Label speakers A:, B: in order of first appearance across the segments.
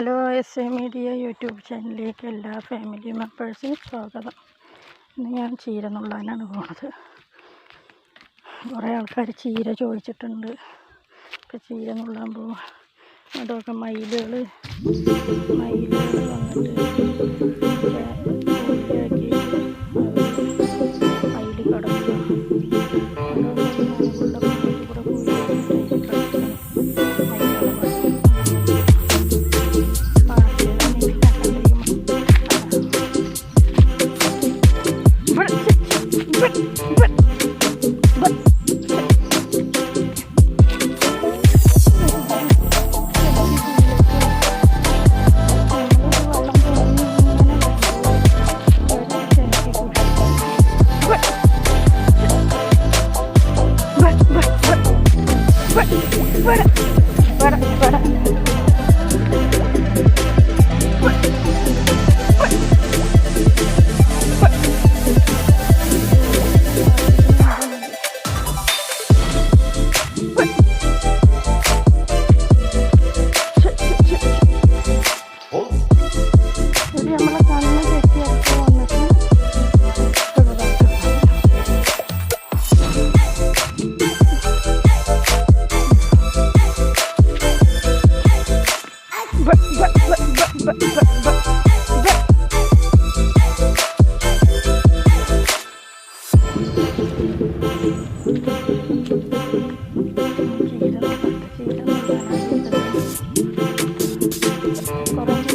A: Hello S A media YouTube ചാനലിലേക്ക് എല്ലാ family മെമ്പേഴ്സിനും സ്വാഗതം. ഇന്ന് ഞാൻ ചീര നുള്ളാനാണ് പോണത്. കുറേ ആൾക്കാർ ചീര ചോദിച്ചിട്ടുണ്ട്. ഇപ്പം ചീര നുള്ളാൻ പോകും അതൊക്കെ മയിലുകൾ മയിലുകൾ വന്നിട്ട് ഇത് നമ്മളെ കണ്ണ് തെറ്റിയൊക്കെ വന്നിട്ട് ഇതാക്കും.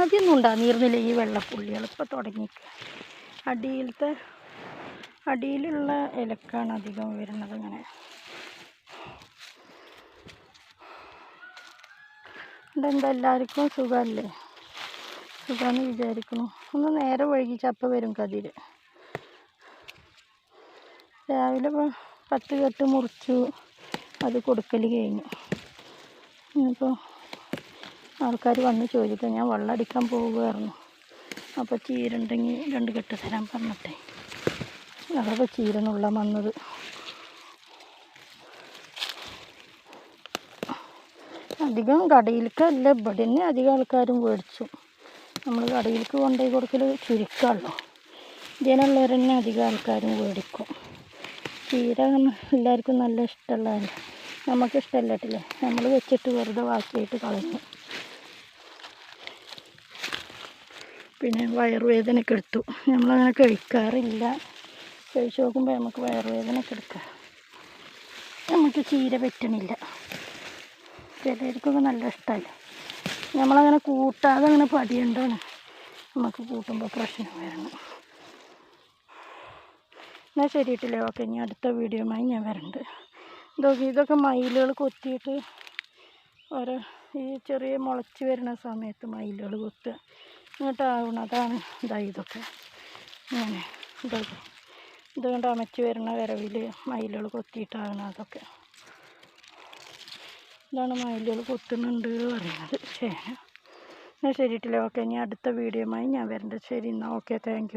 A: ആദ്യമൊന്നും ഉണ്ടായിരുന്നില്ല ഈ വെള്ളപ്പുള്ളികൾ ഇപ്പോൾ തുടങ്ങിക്കുക അടിയിലത്തെ അടിയിലുള്ള ഇലക്കാണ് അധികം വരുന്നത് ഇങ്ങനെ. ഇതെന്താ എല്ലാവർക്കും സുഖമല്ലേ സുഖമെന്ന് വിചാരിക്കുന്നു. ഒന്ന് നേരെ വൈകി ചപ്പ വരും കതിര്. രാവിലെ പത്ത് കെട്ട് മുറിച്ചു അത് കൊടുക്കൽ കഴിഞ്ഞു. ഇനിയിപ്പോൾ ആൾക്കാർ വന്ന് ചോദിക്കുക ഞാൻ വെള്ളം അടിക്കാൻ പോവുകയായിരുന്നു. അപ്പോൾ ചീരുണ്ടെങ്കിൽ രണ്ട് കെട്ട് തരാൻ പറഞ്ഞിട്ടേ. അതൊക്കെ ചീരനുള്ള വന്നത് അധികം കടയിലേക്കല്ല ഇവിടെ തന്നെ അധികം ആൾക്കാരും മേടിച്ചു. നമ്മൾ കടയിലേക്ക് കൊണ്ടുപോയി കൊടുക്കൽ ചുരുക്കമുള്ളൂ ഇതിനുള്ളവർ തന്നെ അധികം ആൾക്കാരും മേടിക്കും. ചീര എല്ലാവർക്കും നല്ല ഇഷ്ടമുള്ളതല്ലേ നമുക്ക് ഇഷ്ടമല്ലാട്ടില്ലേ നമ്മൾ വെച്ചിട്ട് വെറുതെ വാക്കിയിട്ട് കളഞ്ഞു പിന്നെ വയറുവേദന വയറുവേദനയൊക്കെ എടുത്തു. നമ്മളങ്ങനെ കഴിക്കാറില്ല. കഴിച്ച് നോക്കുമ്പോൾ നമുക്ക് വയറുവേദനയൊക്കെ എടുക്കാം. നമുക്ക് ചീര പറ്റണില്ല. ചിലർക്കൊക്കെ നല്ല ഇഷ്ടമല്ലേ നമ്മളങ്ങനെ കൂട്ടാതെ അങ്ങനെ പതിയുണ്ടാണ് നമുക്ക് കൂട്ടുമ്പോൾ പ്രശ്നം വരണം. എന്നാൽ ശരിയിട്ടില്ലേ ഓക്കെ ഇനി അടുത്ത വീഡിയോയുമായി ഞാൻ വരണ്ട്. ഇതൊക്കെ ഇതൊക്കെ മയിലുകൾ കൊത്തിയിട്ട് ഓരോ ഈ ചെറിയ മുളച്ച് വരുന്ന സമയത്ത് മയിലുകൾ കൊത്തുക. ഇങ്ങോട്ടാവണം അതാണ് ഇതാ ഇതൊക്കെ. ഇങ്ങനെ ഇതൊക്കെ ഇതുകൊണ്ട് അമച്ച് വരുന്ന വരവിൽ മയിലുകൾ കൊത്തിയിട്ടാകണം അതൊക്കെ. ഇതാണ് മയിലുകൾ കൊത്തുന്നുണ്ട് പറയുന്നത്. ശരി. എന്നാൽ ശരിയിട്ടില്ല ഓക്കെ ഇനി അടുത്ത വീഡിയോയുമായി ഞാൻ വരേണ്ടത് ശരി എന്നാൽ ഓക്കെ താങ്ക്